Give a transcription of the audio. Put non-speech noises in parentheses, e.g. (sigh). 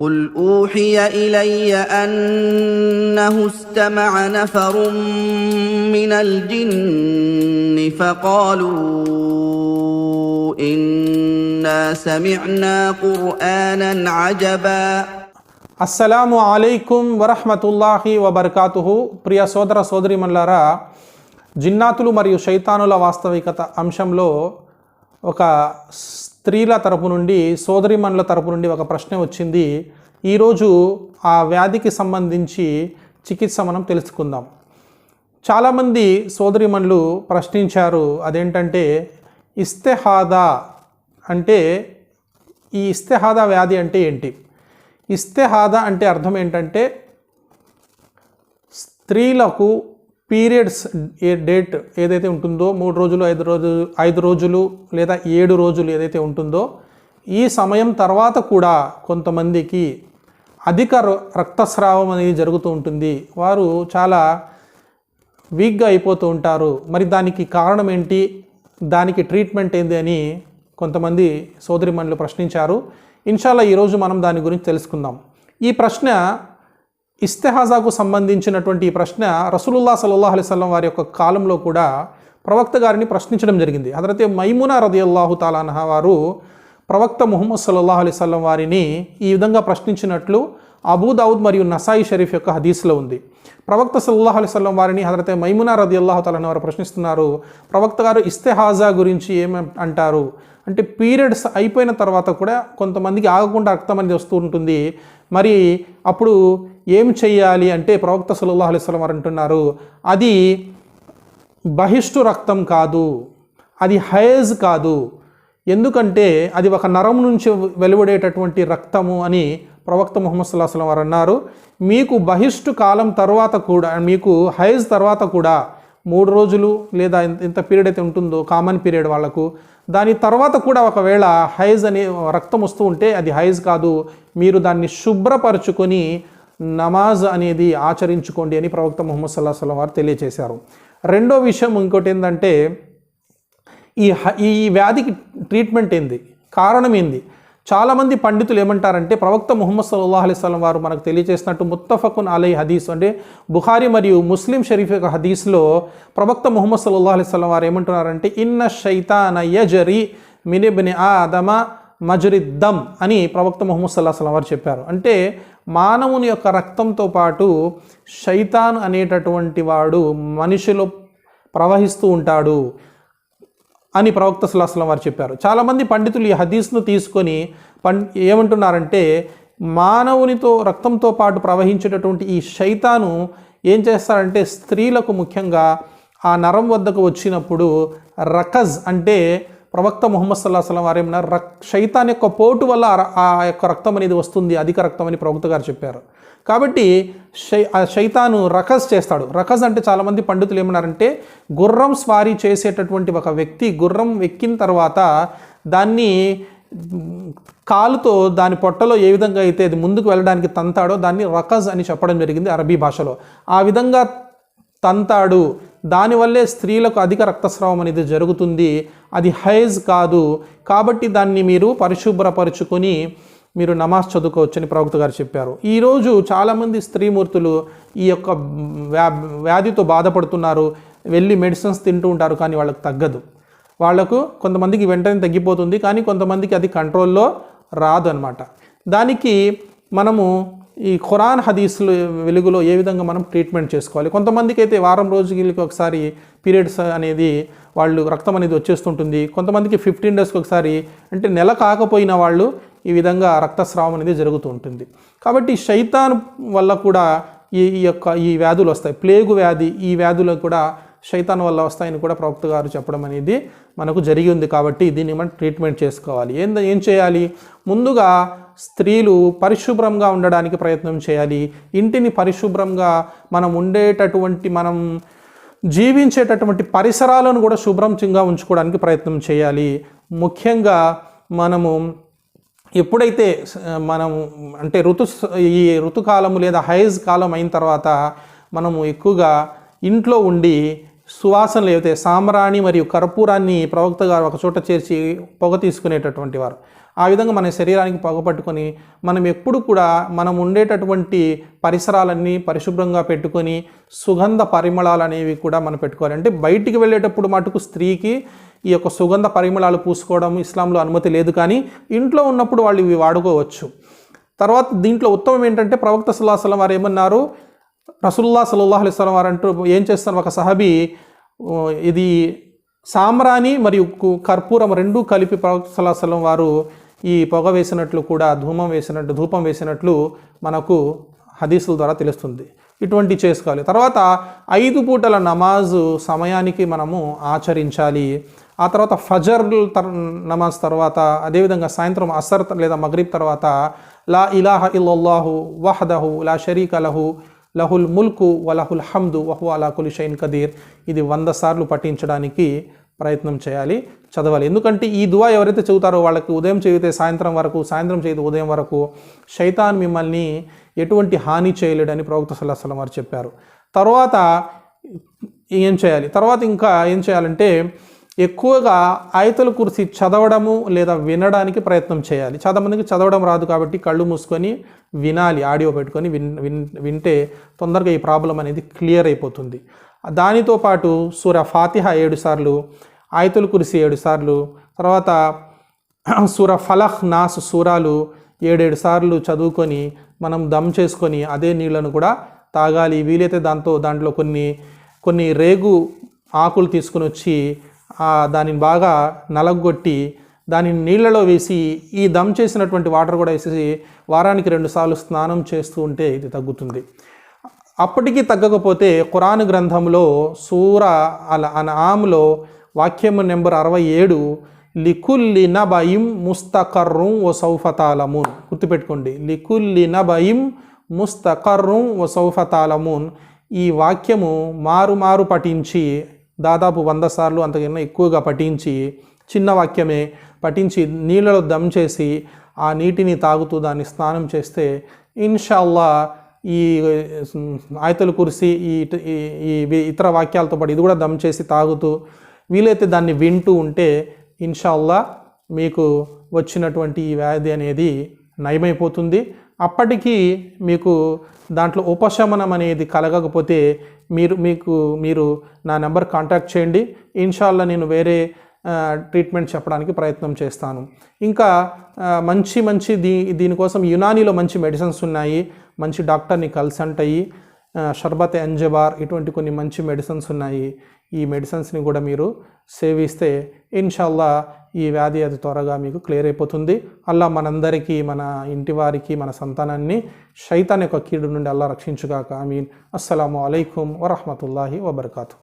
قل اوحي الي انه استمع نفر من الجن فقالوا انا سمعنا قرانا عجبا అస్సలాము అలైకుం వరహమతుల్లాహి వబర్కాతుహు ప్రియ సోదర సోదరిమల్లారా జిన్నాతులు మరియు శైతానుల వాస్తవికత అంశంలో ఒక స్త్రీల తరపు నుండి సోదరిమణుల తరపు నుండి ఒక ప్రశ్న వచ్చింది. ఈరోజు ఆ వ్యాధికి సంబంధించి చికిత్స మనం తెలుసుకుందాం. చాలామంది సోదరిమణులు ప్రశ్నించారు అదేంటంటే ఇస్తెహాదా అంటే ఈ ఇస్తెహాదా వ్యాధి అంటే ఏంటి? ఇస్తెహాదా అంటే అర్థం ఏంటంటే స్త్రీలకు పీరియడ్స్ ఏ డేట్ ఏదైతే ఉంటుందో మూడు రోజులు ఐదు రోజులు ఐదు రోజులు లేదా ఏడు రోజులు ఏదైతే ఉంటుందో ఈ సమయం తర్వాత కూడా కొంతమందికి అధిక ర- రక్తస్రావం అనేది జరుగుతూ ఉంటుంది. వారు చాలా వీక్గా అయిపోతూ ఉంటారు. మరి దానికి కారణం ఏంటి? దానికి ట్రీట్మెంట్ ఏంది అని కొంతమంది సోదరిమణులు ప్రశ్నించారు. ఇన్షాల్లా ఈరోజు మనం దాని గురించి తెలుసుకుందాం. ఈ ప్రశ్న ఇస్తెహాజాకు సంబంధించినటువంటి ఈ ప్రశ్న రసూలుల్లా సల్లల్లాహు అలైహి వారి యొక్క కాలంలో కూడా ప్రవక్త గారిని ప్రశ్నించడం జరిగింది. అదరైతే మైమునా రదియల్లాహు తాలానహ వారు ప్రవక్త ముహమ్మద్ సల్లల్లాహు అలైహి వారిని ఈ విధంగా ప్రశ్నించినట్లు అబూ దావుద్ మరియు నసాయి షరీఫ్ యొక్క హదీస్లో ఉంది. ప్రవక్త సల్లల్లాహు అలైహి వారిని హజరతే మైమునా రదియల్లాహు తాలాన వారు ప్రశ్నిస్తున్నారు. ప్రవక్త గారు ఇస్తెహాజా గురించి ఏమి అంటారు? అంటే పీరియడ్స్ అయిపోయిన తర్వాత కూడా కొంతమందికి ఆగకుండా రక్తం అనేది వస్తూ ఉంటుంది. మరి అప్పుడు ఏం చెయ్యాలి అంటే ప్రవక్త సల్లల్లాహు అలైహి వారు అంటున్నారు అది బహిష్టు రక్తం కాదు అది హైజ్ కాదు. ఎందుకంటే అది ఒక నరం నుంచి వెలువడేటటువంటి రక్తము అని ప్రవక్త ముహమ్మద్ సల్లాహ్ వసల్లం వారు అన్నారు. మీకు బహిష్టు కాలం తర్వాత కూడా మీకు హైజ్ తర్వాత కూడా మూడు రోజులు లేదా ఇంత- పీరియడ్ అయితే ఉంటుందో కామన్ పీరియడ్ వాళ్ళకు దాని తర్వాత కూడా ఒకవేళ హైజ్ అనే రక్తం వస్తూ ఉంటే అది హైజ్ కాదు. మీరు దాన్ని శుభ్రపరచుకొని నమాజ్ అనేది ఆచరించుకోండి అని ప్రవక్త ముహమ్మద్ సల్లా సలం వారు తెలియజేశారు. రెండో విషయం ఇంకోటి ఏంటంటే ఈ హ- ఈ వ్యాధికి ట్రీట్మెంట్ ఏంది? కారణం ఏంది? చాలామంది పండితులు ఏమంటారంటే ప్రవక్త ముహమ్మద్ సల్లాహ్ అలైస్లం వారు మనకు తెలియజేసినట్టు ముత్తఫకున్ అలై హదీస్ అంటే బుఖారి మరియు ముస్లిం షరీఫ్ యొక్క హదీస్లో ప్రవక్త ముహమ్మద్ సల్లాహ్ అలైస్లం వారు ఏమంటున్నారంటే ఇన్న షైతాన యజరి మినిబిని ఆదమ మజరిద్దం అని ప్రవక్త ముహమ్మద్ సల్లాహం వారు చెప్పారు. అంటే మానవుని యొక్క రక్తంతో పాటు శైతాన్ అనేటటువంటి వాడు మనిషిలో ప్రవహిస్తూ ఉంటాడు అని ప్రవక్త సుల్లాహం వారు చెప్పారు. చాలామంది పండితులు ఈ హదీస్ను తీసుకొని పం ఏమంటున్నారంటే మానవునితో రక్తంతో పాటు ప్రవహించేటటువంటి ఈ శైతాను ఏం చేస్తారంటే స్త్రీలకు ముఖ్యంగా ఆ నరం వద్దకు వచ్చినప్పుడు రకజ్ అంటే ప్రవక్త ముహమ్మద్ సల్లా సలం వారేమన్నారు రక్ శైతాన్ యొక్క పోటు వల్ల ఆ యొక్క రక్తం అనేది వస్తుంది అధిక రక్తం అని ప్రవక్త గారు చెప్పారు. కాబట్టి శై శైతాను రకజ్ చేస్తాడు. రకజ్ అంటే చాలామంది పండితులు ఏమన్నారంటే గుర్రం స్వారీ చేసేటటువంటి ఒక వ్యక్తి గుర్రం ఎక్కిన తర్వాత దాన్ని కాలుతో దాని పొట్టలో ఏ విధంగా అయితే అది ముందుకు వెళ్ళడానికి తంతాడో దాన్ని రకజ్ అని చెప్పడం జరిగింది అరబీ భాషలో. ఆ విధంగా తంతాడు దానివల్లే స్త్రీలకు అధిక రక్తస్రావం అనేది జరుగుతుంది. అది హైజ్ కాదు. కాబట్టి దాన్ని మీరు పరిశుభ్రపరుచుకొని మీరు నమాజ్ చదువుకోవచ్చని ప్రవక్త గారు చెప్పారు. ఈరోజు చాలామంది స్త్రీమూర్తులు ఈ యొక్క వ్యా వ్యాధితో బాధపడుతున్నారు. వెళ్ళి మెడిసిన్స్ తింటూ ఉంటారు కానీ వాళ్ళకి తగ్గదు. వాళ్ళకు కొంతమందికి వెంటనే తగ్గిపోతుంది కానీ కొంతమందికి అది కంట్రోల్లో రాదు అనమాట దానికి మనము ఈ ఖురాన్ హదీస్లు వెలుగులో ఏ విధంగా మనం ట్రీట్మెంట్ చేసుకోవాలి? కొంతమందికి అయితే వారం రోజులకి ఒకసారి పీరియడ్స్ అనేది వాళ్ళు రక్తం అనేది వచ్చేస్తుంటుంది. కొంతమందికి ఫిఫ్టీన్ డేస్కి ఒకసారి అంటే నెల కాకపోయిన వాళ్ళు ఈ విధంగా రక్తస్రావం అనేది జరుగుతూ ఉంటుంది కాబట్టి శైతాన్ వల్ల కూడా ఈ ఈ యొక్క ఈ వ్యాధులు వస్తాయి. ప్లేగు వ్యాధి ఈ వ్యాధులు కూడా శైతాన్ వల్ల వస్తాయని కూడా ప్రవక్త గారు చెప్పడం అనేది మనకు జరిగి ఉంది కాబట్టి దీన్ని మనం ట్రీట్మెంట్ చేసుకోవాలి. ఏం ఏం చేయాలి? ముందుగా స్త్రీలు పరిశుభ్రంగా ఉండడానికి ప్రయత్నం చేయాలి. ఇంటిని పరిశుభ్రంగా మనం ఉండేటటువంటి మనం జీవించేటటువంటి పరిసరాలను కూడా శుభ్రంగా ఉంచుకోవడానికి ప్రయత్నం చేయాలి. ముఖ్యంగా మనము ఎప్పుడైతే మనం అంటే ఋతు ఈ ఋతుకాలము లేదా హైజ్ కాలం అయిన తర్వాత మనము ఎక్కువగా ఇంట్లో ఉండి సువాసనలు ఏవైతే సామరాణి మరియు కర్పూరాన్ని ప్రవక్త గారు ఒక చోట చేర్చి పొగ తీసుకునేటటువంటి వారు. ఆ విధంగా మన శరీరానికి పొగ పట్టుకొని మనం ఎప్పుడు కూడా మనం ఉండేటటువంటి పరిసరాలన్నీ పరిశుభ్రంగా పెట్టుకొని సుగంధ పరిమళాలు అనేవి కూడా మనం పెట్టుకోవాలి. అంటే బయటికి వెళ్ళేటప్పుడు మటుకు స్త్రీకి ఈ యొక్క సుగంధ పరిమళాలు పూసుకోవడం ఇస్లాంలో అనుమతి లేదు కానీ ఇంట్లో ఉన్నప్పుడు వాళ్ళు ఇవి వాడుకోవచ్చు. తర్వాత దీంట్లో ఉత్తమం ఏంటంటే ప్రవక్త సల్లాహ్ వారు ఏమన్నారు? రసుల్లా సల్లాహ్ అలిస్లం వారు అంటూ ఏం చేస్తారు ఒక సహబీ ఇది సామ్రాణి మరియు కర్పూరం రెండూ కలిపి ప్రవక్త సలం వారు ఈ పొగ వేసినట్లు కూడా ధూమం వేసినట్టు ధూపం వేసినట్లు మనకు హదీసుల ద్వారా తెలుస్తుంది. ఇటువంటి చేసుకోవాలి. తర్వాత ఐదు పూటల నమాజు సమయానికి మనము ఆచరించాలి. ఆ తర్వాత ఫజర్ తర్ నమాజ్ తర్వాత అదేవిధంగా సాయంత్రం అసర్ లేదా మగ్రీబ్ తర్వాత లా ఇలాహ ఇల్లల్లాహు వహదహు లా షరీకలహు లహుల్ ముల్కు వలహుల్ హమ్దు వహు అలా కులిషైన్ కదీర్. ఇది వంద సార్లు పఠించడానికి ప్రయత్నం చేయాలి చదవాలి. ఎందుకంటే ఈ దువా ఎవరైతే చదువుతారో వాళ్ళకి ఉదయం చదివితే సాయంత్రం వరకు సాయంత్రం చదివితే ఉదయం వరకు శైతాన్ మిమ్మల్ని ఎటువంటి హాని చేయలేడని ప్రవక్త సల్లాహం వారు చెప్పారు. తర్వాత ఏం చేయాలి? తర్వాత ఇంకా ఏం చేయాలంటే ఎక్కువగా ఆయతల కురిసి చదవడము లేదా వినడానికి ప్రయత్నం చేయాలి. చాలా చదవడం రాదు కాబట్టి కళ్ళు మూసుకొని వినాలి ఆడియో పెట్టుకొని విన్ విన్ వింటే తొందరగా ఈ ప్రాబ్లం అనేది క్లియర్ అయిపోతుంది. దానితో పాటు సూర ఫాతిహ ఏడు సార్లు ఆయతుల కురిసి ఏడు సార్లు తర్వాత (clears throat) సూర ఫలహ్ నాస్ సూరాలు ఏడేడు సార్లు చదువుకొని మనం దమ్ చేసుకొని అదే నీళ్ళను కూడా తాగాలి. వీలైతే దాంతో దాంట్లో కొన్ని కొన్ని రేగు ఆకులు తీసుకుని వచ్చి దానిని బాగా నలగొట్టి దానిని నీళ్ళలో వేసి ఈ దమ్ చేసినటువంటి వాటర్ కూడా వేసేసి వారానికి రెండుసార్లు స్నానం చేస్తూ ఉంటే ఇది తగ్గుతుంది. అప్పటికీ తగ్గకపోతే ఖురాన్ గ్రంథంలో సూర అల అనామ్లో వాక్యము నెంబర్ అరవై ఏడు లికుల్లి నబయిం ముస్తకర్రం ఓ సౌఫతాలమున్. గుర్తుపెట్టుకోండి లికుల్లి నబయిం ముస్తకర్రం ఓ సౌఫతాలమున్. ఈ వాక్యము మారు మారు పఠించి దాదాపు వంద సార్లు అంతకన్నా ఎక్కువగా పఠించి చిన్న వాక్యమే పఠించి నీళ్ళలో దమ్ చేసి ఆ నీటిని తాగుతూ దాన్ని స్నానం చేస్తే ఇన్షాల్లా ఈ ఆయతలు కురిసి ఈ ఈ- ఇతర వాక్యాలతో పాటు ఇది కూడా దమ్ చేసి తాగుతూ వీలైతే దాన్ని వింటూ ఉంటే ఇన్షాల్లా మీకు వచ్చినటువంటి ఈ వ్యాధి అనేది నయమైపోతుంది. అప్పటికీ మీకు దాంట్లో ఉపశమనం అనేది కలగకపోతే మీరు మీకు మీరు నా నెంబర్ కాంటాక్ట్ చేయండి. ఇన్షాల్లా నేను వేరే ట్రీట్మెంట్ చెప్పడానికి ప్రయత్నం చేస్తాను. ఇంకా మంచి మంచి దీ దీనికోసం యునానీలో మంచి మెడిసిన్స్ ఉన్నాయి. మంచి డాక్టర్ని కన్సల్ట్ అయ్యి షర్బత్ ఎంజబార్ ఇటువంటి కొన్ని మంచి మెడిసిన్స్ ఉన్నాయి. ఈ మెడిసిన్స్ని కూడా మీరు సేవిస్తే ఇన్షాల్లా ఈ వ్యాధి అది త్వరగా మీకు క్లియర్ అయిపోతుంది. అల్లా మనందరికీ మన ఇంటి వారికి మన సంతానాన్ని శైతాన్ యొక్క కీడు నుండి అల్లా రక్షించుగాక. ఐ మీన్ అస్సలం అయికం వరహమతుల్లాహి వబర్కాతు.